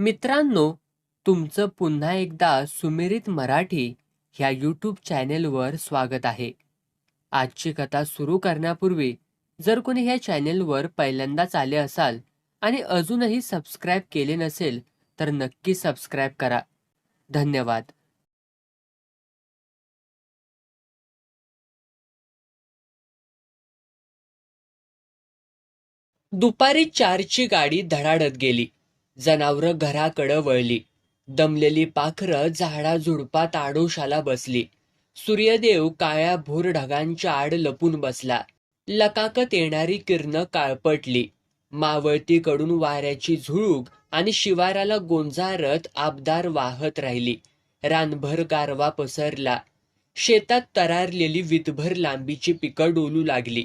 मित्रांनो तुमचं पुन्हा एकदा सुमिरित मराठी ह्या यूट्यूब चॅनेलवर स्वागत आहे. आजची कथा सुरू करण्यापूर्वी जर कोणी ह्या चॅनेलवर पहिल्यांदाच आले असाल आणि अजूनही सबस्क्राईब केले नसेल तर नक्की सबस्क्राईब करा. धन्यवाद. दुपारी चारची गाडी धडाडत गेली. जनावरं घराकडं वळली. दमलेली पाखरं झाडा झुडपात आडोशाला बसली. सूर्यदेव काळ्या भूर ढगांच्या आड लपून बसला. लकाकत येणारी किरण काळपटली. मावळतीकडून वाऱ्याची झुळूक आणि शिवाराला गोंजारत आबदार वाहत राहिली. रानभर गारवा पसरला. शेतात तरारलेली वितभर लांबीची पिकं डोलू लागली.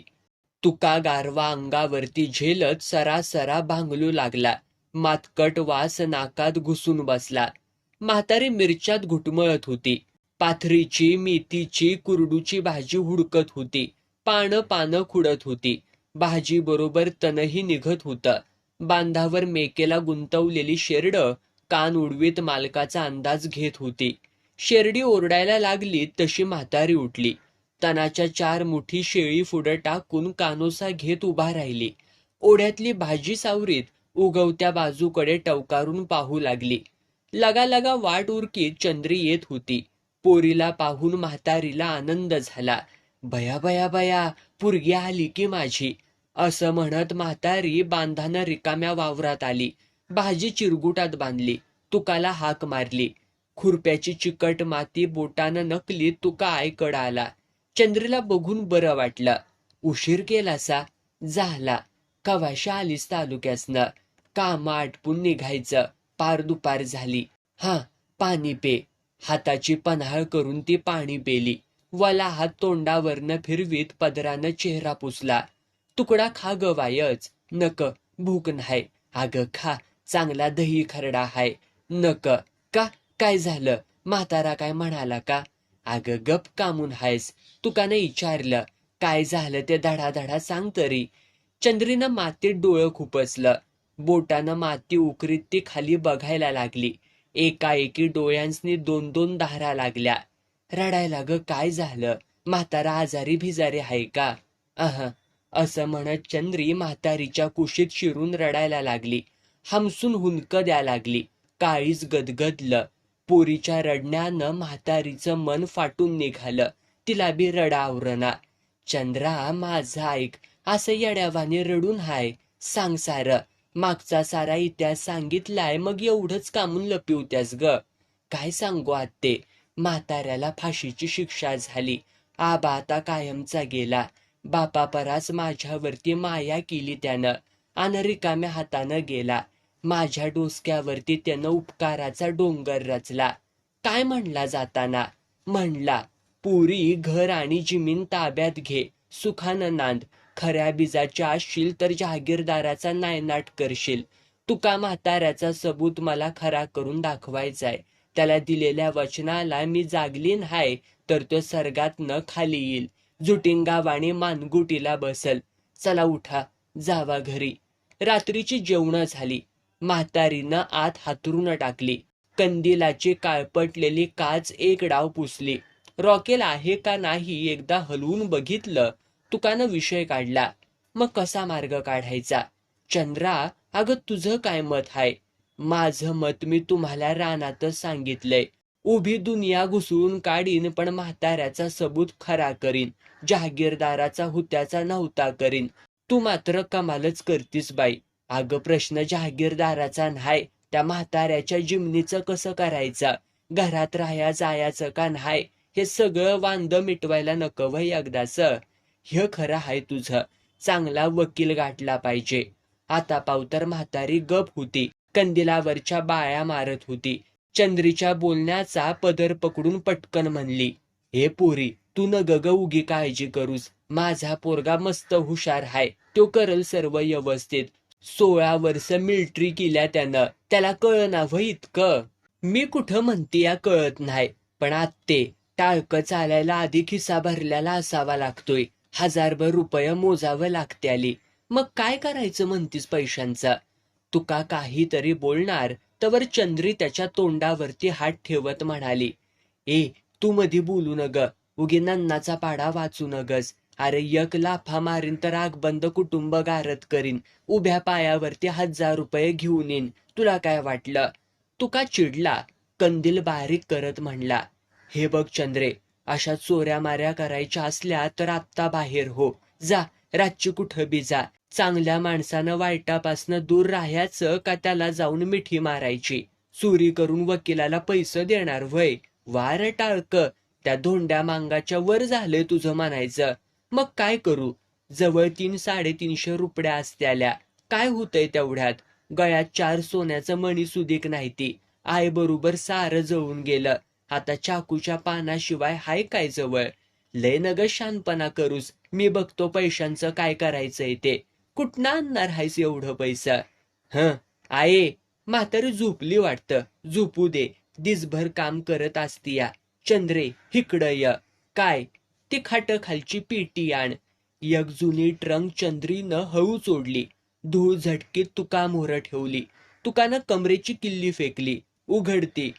तुका गारवा अंगावरती झेलत सरासरा भांगलू लागला. मातकट वास नाकात घुसून बसला. म्हातारी मिरच्यात घुटमळत होती. पाथरीची मेथीची कुरडूची भाजी हुडकत होती. पानं पानं खुडत होती. भाजी बरोबर तनही निघत होतं. बांधावर मेकेला गुंतवलेली शेरड कान उडवीत मालकाचा अंदाज घेत होती. शेरडी ओरडायला लागली तशी म्हातारी उठली. तनाच्या चार मुठी शेळी फुडं टाकून कानोसा घेत उभा राहिली. ओढ्यातली भाजी सावरीत उगवत्या बाजूकडे टवकारून पाहू लागली. लगा लगा वाट उरकीत चंद्री येत होती. पोरीला पाहून म्हातारीला आनंद झाला. भया भया भया पुरगी आली की माझी. असं म्हणत म्हातारी बांधानं रिकाम्या वावरात आली. भाजी चिरगुटात बांधली. तुकाला हाक मारली. खुरप्याची चिकट माती बोटानं नकली तुका आयकड आला. चंद्रीला बघून बरं वाटलं. उशीर केलासा? झाला. कवाशा आलीस तालुक्यासनं? काम आटपून निघायचं पार दुपार झाली. हा पाणी पे. हाताची पन्हाळ करून ती पाणी पेली. वला हात तोंडावरनं फिरवीत पदरानं चेहरा पुसला. तुकडा खा ग वायच. नक भूक नाही अग खा चांगला दही खरडा हाय. नक का? काय झालं? म्हातारा काय म्हणाला का? अग गप कामून हायस. तुकानं विचारलं काय झालं ते धडा धडा सांग तरी. चंद्रीनं मातीत डोळं खुपसलं. बोटानं माती उकरीत ती खाली बघायला लागली. एकाएकी डोळ्यांसनी दोन दोन धारा लागल्या. रडायला ग काय झालं? म्हातारा आजारी भिजारी हाय का? अह असं म्हणत चंद्री म्हातारीच्या कुशीत शिरून रडायला लागली. हमसून हुंदक द्या लागली. काळीच गदगदलं. पोरीच्या रडण्यानं म्हातारीचं मन फाटून निघालं. तिला बी रडा आवरना चंद्रा माझं ऐक असं येड्यावाने रडून हाय. सांग सारं मागचा सारा इतिहास सांगितलाय मग एवढंच कामून लपिवत्यास ग. काय सांगू आत्ते? म्हाताऱ्याला फाशीची शिक्षा झाली. आबा आता कायमचा गेला. बापा परास माझ्यावरती माया केली त्यानं. आणि रिकाम्या हातानं गेला. माझ्या डोसक्यावरती त्यानं उपकाराचा डोंगर रचला. काय म्हणला जाताना? म्हणला पुरी घर आणि जिमीन ताब्यात घे. सुखानं नांद. खऱ्या बिजाच्या असशील तर जहागीरदाराचा नायनाट करशील. तुका म्हाताऱ्याचा सबूत मला खरा करून दाखवायचाय. त्याला दिलेल्या वचनाला मी जागलीन हाय तर तो सर्गातनं खाली येईल. जुटिंगावाणी मानगुटीला बसल. चला उठा जावा घरी. रात्रीची जेवणं झाली. म्हातारीनं आत हातरून टाकली. कंदिलाची काळपटलेली काच एक डाव पुसली. रॉकेल आहे का नाही एकदा हलवून बघितलं. तुकानं विषय काढला. मग कसा मार्ग काढायचा? चंद्रा अगं तुझं काय मत हाय? माझं मत मी तुम्हाला रानातच सांगितलंय. उभी दुनिया घुसळून काढीन पण म्हाताऱ्याचा सबूत खरा करीन. जहागीरदाराचा हुत्याचा नव्हता करीन. तू मात्र कमालच करतीस बाई. अगं प्रश्न जहागीरदाराचा नाही त्या म्हाताऱ्याच्या जिमनीचं कसं करायचं? घरात राहाया जायाचं का नाही हे सगळं वांद मिटवायला नको वय एकदाच. हे खरं आहे तुझं. चांगला वकील गाठला पाहिजे. आता पावतर म्हातारी गप होती. कंदिलावरच्या बाया मारत होती. चंद्रीच्या बोलण्याचा पदर पकडून पटकन म्हणली हे पोरी तू न गग उगी काळजी करूस. माझा पोरगा मस्त हुशार हाय. तो करल सर्व व्यवस्थित. सोळा वर्ष मिल्ट्री केल्या त्यानं. त्याला कळना व इतकं? मी कुठं म्हणते या कळत नाही. पण आत्ते टाळकं चालायला आधी खिसा भरलेला असावा लागतोय. हजारभर रुपये मोजावं लागते आली मग काय करायचं म्हणतीस पैशांचा? तुका काहीतरी बोलणार तवर चंद्री त्याच्या तोंडावरती हात ठेवत म्हणाली ए तू मधी बोलू न ग उगी नन्नाचा पाडा वाचू नगस अरे यक लाफा मारीन तर आगबंद कुटुंब गारत करीन उभ्या पायावरती हजार रुपये घेऊन येईन तुला काय वाटलं? तुका चिडला कंदील बारीक करत म्हणला हे बघ चंद्रे अशा चोऱ्या माऱ्या करायच्या असल्या तर आत्ता बाहेर हो. जा रातची कुठं बी जा. चांगल्या माणसानं वाईटापासनं दूर राहायचं का त्याला जाऊन मिठी मारायची? चोरी करून वकिलाला पैसे देणार वय वार टाळक. त्या धोंड्या मांगाच्या वर झालंय तुझं म्हणायचं. मग काय करू? जवळ तीन साडेतीनशे रुपड्या असत्याल्या. काय होतंय तेवढ्यात? गळ्यात चार सोन्याचं मणी सुदीक नाही ती. आई बरोबर सारं जळून गेलं. आता चाकूच्या पानाशिवाय हाय काय जवळ? लय नग शानपणा करूस. मी बघतो पैशांचं काय करायचंय ते. कुठनं आणणार हायस एवढं पैसा? ह आये म्हातारी झोपली वाटतं. झोपू दे. दिसभर काम करत असतीया. चंद्रे हिकडं य. काय? ती खाट खालची पेटी आण. एक जुनी ट्रंक चंद्रीनं हळू चोडली. धूळ झटकीत तुका मोहर ठेवली. तुकानं कमरेची किल्ली फेकली. उघडती.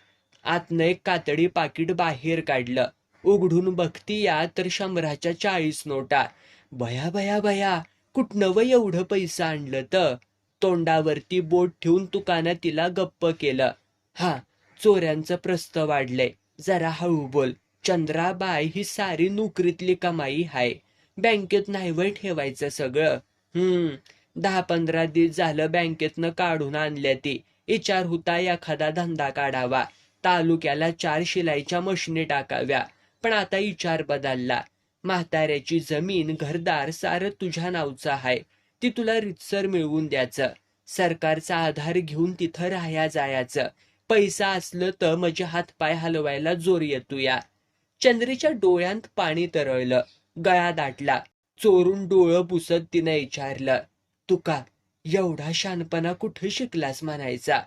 आतनं एक कातडी पाकिट बाहेर काढलं. उघडून बघती या तर शंभराच्या चाळीस नोटा. भया भया भया कुठनं व एवढं पैसा आणलं तर? तोंडावरती बोट ठेवून तुकानं तिला गप्प केलं. हा चोऱ्यांचं प्रस्त वाढलंय. जरा हळू बोल. चंद्राबाई ही सारी नोकरीतली कमाई हाय. बँकेत नाही वय ठेवायचं सगळं. हम्म दहा पंधरा दिवस झालं बँकेतनं काढून आणल्या ती. विचार होता एखादा धंदा काढावा. तालुक्याला चार शिलाईच्या मशिनी टाकाव्या. पण आता विचार बदलला. म्हाताऱ्याची जमीन घरदार सारं तुझ्या नावचं आहे. ती तुला रितसर मिळवून द्यायचं. सरकारचा आधार घेऊन तिथं राहाया जायचं. पैसा असलं तर माझे हातपाय हलवायला जोर येतो या चंद्रीच्या डोळ्यांत पाणी तरळलं. गळा दाटला. चोरून डोळं पुसत तिनं विचारलं तुका एवढा शानपणा कुठं शिकलास म्हणायचा?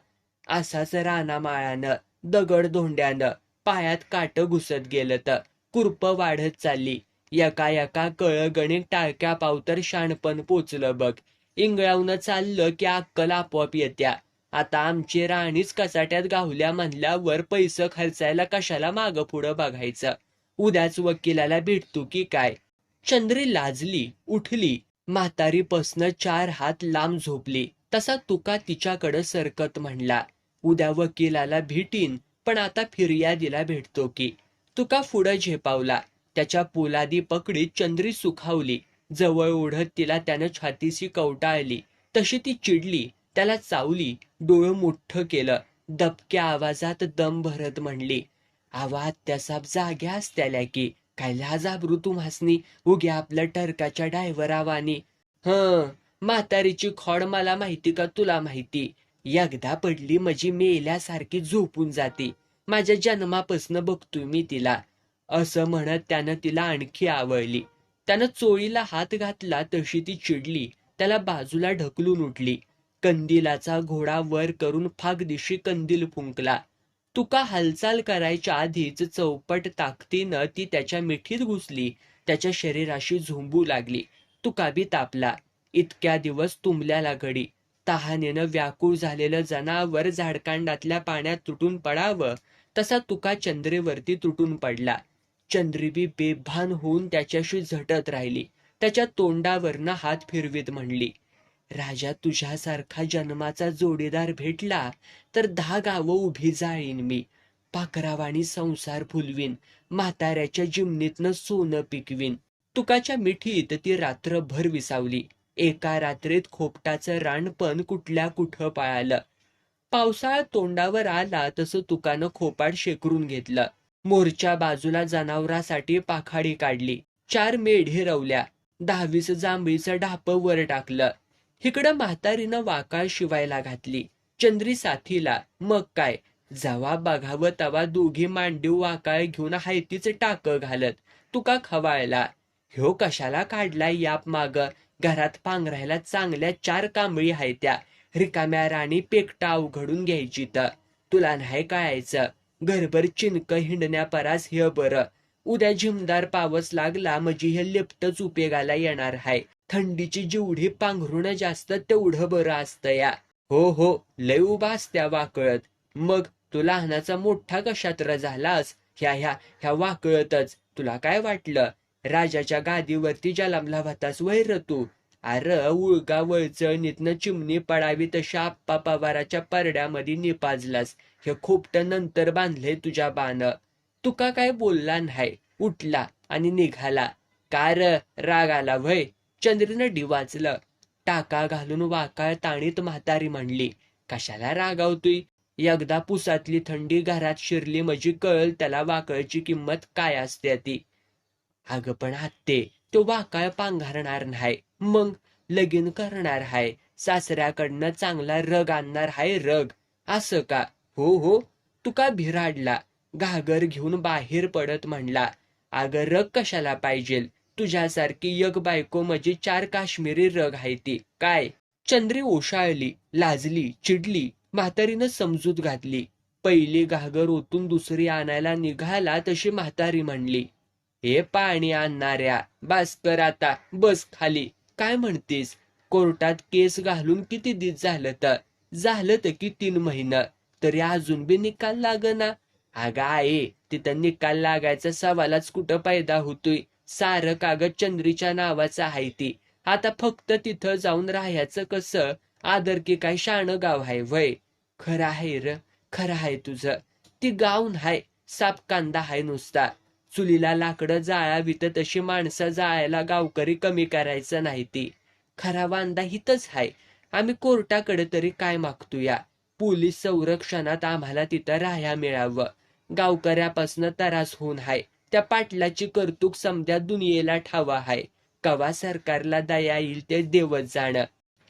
असाच रानामाळानं. दगड धोंड्यानं पायात काट घुसत गेलत. कुर्प कुरप वाढत चालली. एका एका कळगणिक टाळक्या पावतर शाणपण पोचलं बघ. इंगळावनं चाललं की अक्कल आपोआप येत्या. आता आमची राणीच कचाट्यात गावल्या म्हणल्यावर पैसे खर्चायला कशाला माग पुढं बघायचं? उद्याच वकिलाला भेटतो की काय? चंद्री लाजली उठली. म्हातारीपासनं चार हात लांब झोपली. तसा तुका तिच्याकडं सरकत म्हणला. उद्या वकिलाला भेटीन पण आता फिर्यादीला भेटतो की. तुका पुढं झेपावला. त्याच्या पोलादी पकडीत चंद्री सुखावली. जवळ ओढत तिला त्यानं छातीशी कवटाळली. तशी ती चिडली त्याला चावली डोळं मोठं केलं. दबक्या आवाजात दम भरत म्हणली आवाज त्यासाप जाग्यास असत्याल्या की. काय लाजाब ऋतू म्हासनी? उग्या आपल्या टरकाच्या डायव्हरावानी. ह म्हातारीची खोड मला माहिती का तुला माहिती? एकदा पडली माझी मेल्यासारखी झोपून जाते. माझ्या जन्मापासनं बघतोय मी तिला. असं म्हणत त्यानं तिला आणखी आवळली. त्यानं चोळीला हात घातला तशी ती चिडली. त्याला बाजूला ढकलून उठली. कंदिलाचा घोडा वर करून फागदिशी कंदील फुंकला. तुका हालचाल करायच्या आधीच चौपट ताकदीनं ती त्याच्या मिठीत घुसली. त्याच्या शरीराशी झोंबू लागली. तुका बी तापला. इतक्या दिवस तुंबल्याला घडी तहानेनं व्याकुळ झालेलं जनावर झाडकांडातल्या पाण्यात तुटून पडावं तसा तुका चंद्रेवरती तुटून पडला. चंद्रीबी बेभान होऊन त्याच्याशी झटत राहिली. त्याच्या तोंडावरनं हात फिरवीत म्हणली राजा तुझ्यासारखा जन्माचा जोडीदार भेटला तर दहा गावं उभी जाळीन मी. पाकरावाणी संसार फुलवीन. म्हाताऱ्याच्या जिमनीतनं सोनं पिकवीन. तुकाच्या मिठीत ती रात्रभर विसावली. एका रात्रीत खोपटाचं रानपण कुठल्या कुठं पळालं. पावसाळा तोंडावर आला तसं तुकानं खोपाड शेकरून घेतलं. मोरच्या बाजूला जनावरासाठी पाखाडी काढली. चार मेढे रवल्या दहावीस जांभळीचं ढाप वर टाकलं. इकडं म्हातारीनं वाकाळ शिवायला घातली. चंद्री साथीला मग काय? जवा बघावं तवा दोघी मांडीव वाकाळ घेऊन हायतीच टाक घालत. तुका खवायला ह्यो कशाला काढलाय याप माग? घरात पांघरायला चांगल्या चार कांबळी हायत्या रिकाम्या राणी पेकटा अवघडून घ्यायची तर. तुला नाही कळायचं. घरभर चिनक हिंडण्यापरास हे बरं. उद्या झिमदार पावस लागला म्हणजे हे लेपटच उपेगाला येणार हाय. थंडीची जेवढी पांघरुण जास्त तेवढं बरं असतं या. हो हो लय उभा असत्या वाकळत. मग तू लहानाचा मोठा कशात्र झालास? ह्या ह्या ह्या वाकळतच. तुला काय वाटलं? राजाच्या गादीवरती जलामला होतास वैर तू. अर उळगा वळचणीतनं चिमणी पडावी तशा आप्पा पवाराच्या परड्यामध्ये निपाजलास. हे खोपट नंतर बांधले तुझ्या बाण. तुका काय बोलला नाही उठला आणि निघाला. कार राग आला व्हय? चंद्रनं डिवाचलं टाका घालून वाकाळ ताणीत म्हातारी म्हणली कशाला रागावतोय? एकदा पुसातली थंडी घरात शिरली म्हणजे कळल त्याला वाकळची किंमत काय असते ती. अगं पण आत्ते तो वाकाळ पांघरणार नाही. मग लगीन करणार हाय. सासऱ्याकडनं चांगला रग आणणार हाय रग. असं का? हो हो. तुका भिराडला. घागर घेऊन बाहेर पडत म्हणला अगं रग कशाला पाहिजेल? तुझ्यासारखी यग बायको म्हणजे चार काश्मीरी रग आहे ती. काय? चंद्री ओशाळली लाजली चिडली म्हातारीनं समजूत घातली. पहिली घागर ओतून दुसरी आणायला निघाला तशी म्हातारी म्हणली हे पाणी आणणाऱ्या भास्कर आता बस खाली. काय म्हणतेस? कोर्टात केस घालून किती दिस झालं तर? झालं तर की तीन महिना. तरी अजून बी निकाल लागना. अगं आहे तिथं निकाल लागायचा सवालच कुठं पैदा होतोय? सारं कागद चंद्रीच्या नावाचं आहे ती. आता फक्त तिथं जाऊन राहायचं कसं? आदर की काय शाण गाव आहे वय खरं आहे र खरं आहे तुझं. ती गाव हाय साप कांदा हाय नुसता. चुलीला लाकडं जाळावीत तशी माणसं जाळायला गावकरी कमी करायचं नाही ती. खरा वांदा हितच हाय. आम्ही कोर्टाकडे तरी काय मागतो या पोलीस संरक्षणात आम्हाला तिथं राह्या मिळावं. गावकऱ्यापासनं त्रास होऊन हाय. त्या पाटलाची कर्तुक समध्या दुनियेला ठावा हाय. कवा सरकारला दया येईल ते देवच जाणं.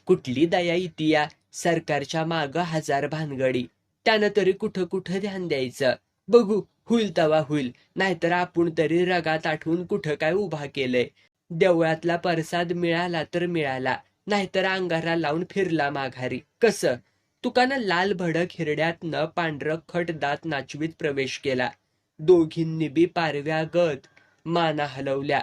कुठली दया इतिया सरकारच्या माग हजार भानगडी. त्यानं तरी कुठं कुठं ध्यान द्यायचं? बघू होईल तवा होईल नाहीतर आपण तरी रगात आठवून कुठं काय उभा केलंय. देवळातला प्रसाद मिळाला तर मिळाला नाहीतर अंगारा लावून फिरला माघारी. कसं? तुकानं लाल भडक हिरड्यातनं पांढरं खट दात नाचवीत प्रवेश केला. दोघींनी बी पारव्या गत माना हलवल्या.